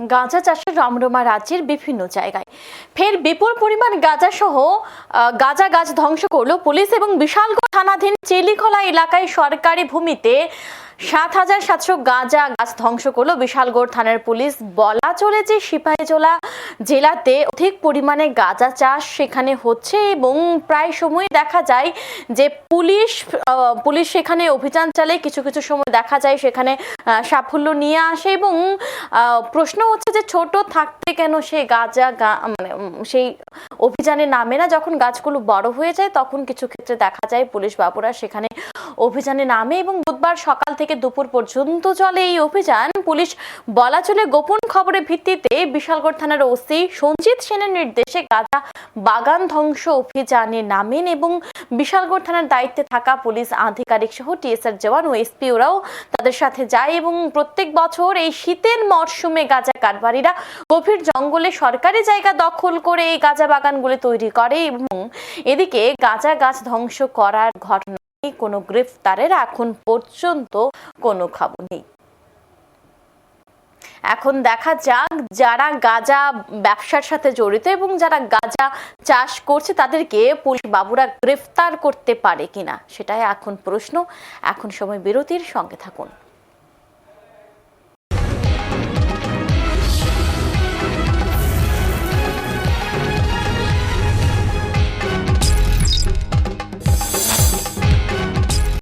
গাঁজা চাষের রমরমা রাজ্যের বিভিন্ন জায়গায়। ফের বিপুল পরিমাণ গাঁজা সহ গাঁজা গাছ ধ্বংস করল পুলিশ এবং বিশালগড় থানাধীন চেলিখলা এলাকায় সরকারি ভূমিতে সাত হাজার সাতশো গাঁজা গাছ ধ্বংস করল বিশালগড় থানার পুলিশ। বলা চলে যে সিপাহীজলা জেলাতে অধিক পরিমাণে গাঁজা চাষ সেখানে হচ্ছে এবং প্রায় সময় দেখা যায় যে পুলিশ পুলিশ সেখানে অভিযান চালায় কিছু কিছু সময় দেখা যায় সেখানে সাফল্য নিয়ে আসে এবং প্রশ্ন হচ্ছে যে ছোট থাকতে কেন সে গাঁজা মানে সেই অভিযানে নামে না? যখন গাছগুলো বড় হয়ে যায় তখন কিছু ক্ষেত্রে দেখা যায় পুলিশ বাবুরা সেখানে অভিযানে নামে এবং বুধবার সকাল থেকে দুপুর পর্যন্ত চলে এই অভিযান। পুলিশ বলা চলে গোপন খবরের ভিত্তিতে বিশালগড় থানার ওসি সঞ্জিত সেনের নির্দেশে গাঁজা বাগান ধ্বংস অভিযানে নামেন এবং বিশালগড় থানার দায়িত্বে থাকা পুলিশ আধিকারিক সহ টিএসআর জওয়ান ও এসপি ওরাও তাদের সাথে যায় এবং প্রত্যেক বছর এই শীতের মরশুমে গাঁজা কারবারিরা গভীর জঙ্গলে সরকারি জায়গা দখল করে এই গাঁজা বাগানগুলি তৈরি করে এবং এদিকে গাঁজা গাছ ধ্বংস করার ঘটনায় কোনো গ্রেফতারের এখন পর্যন্ত কোনো খবর নেই। এখন দেখা যাক যারা গাঁজা ব্যবসার সাথে জড়িত এবং যারা গাঁজা চাষ করছে, তাদেরকে পুলিশ বাবুরা গ্রেফতার করতে পারে কিনা, সেটাই এখন প্রশ্ন। এখন সময় বিরতির সঙ্গে থাকুন।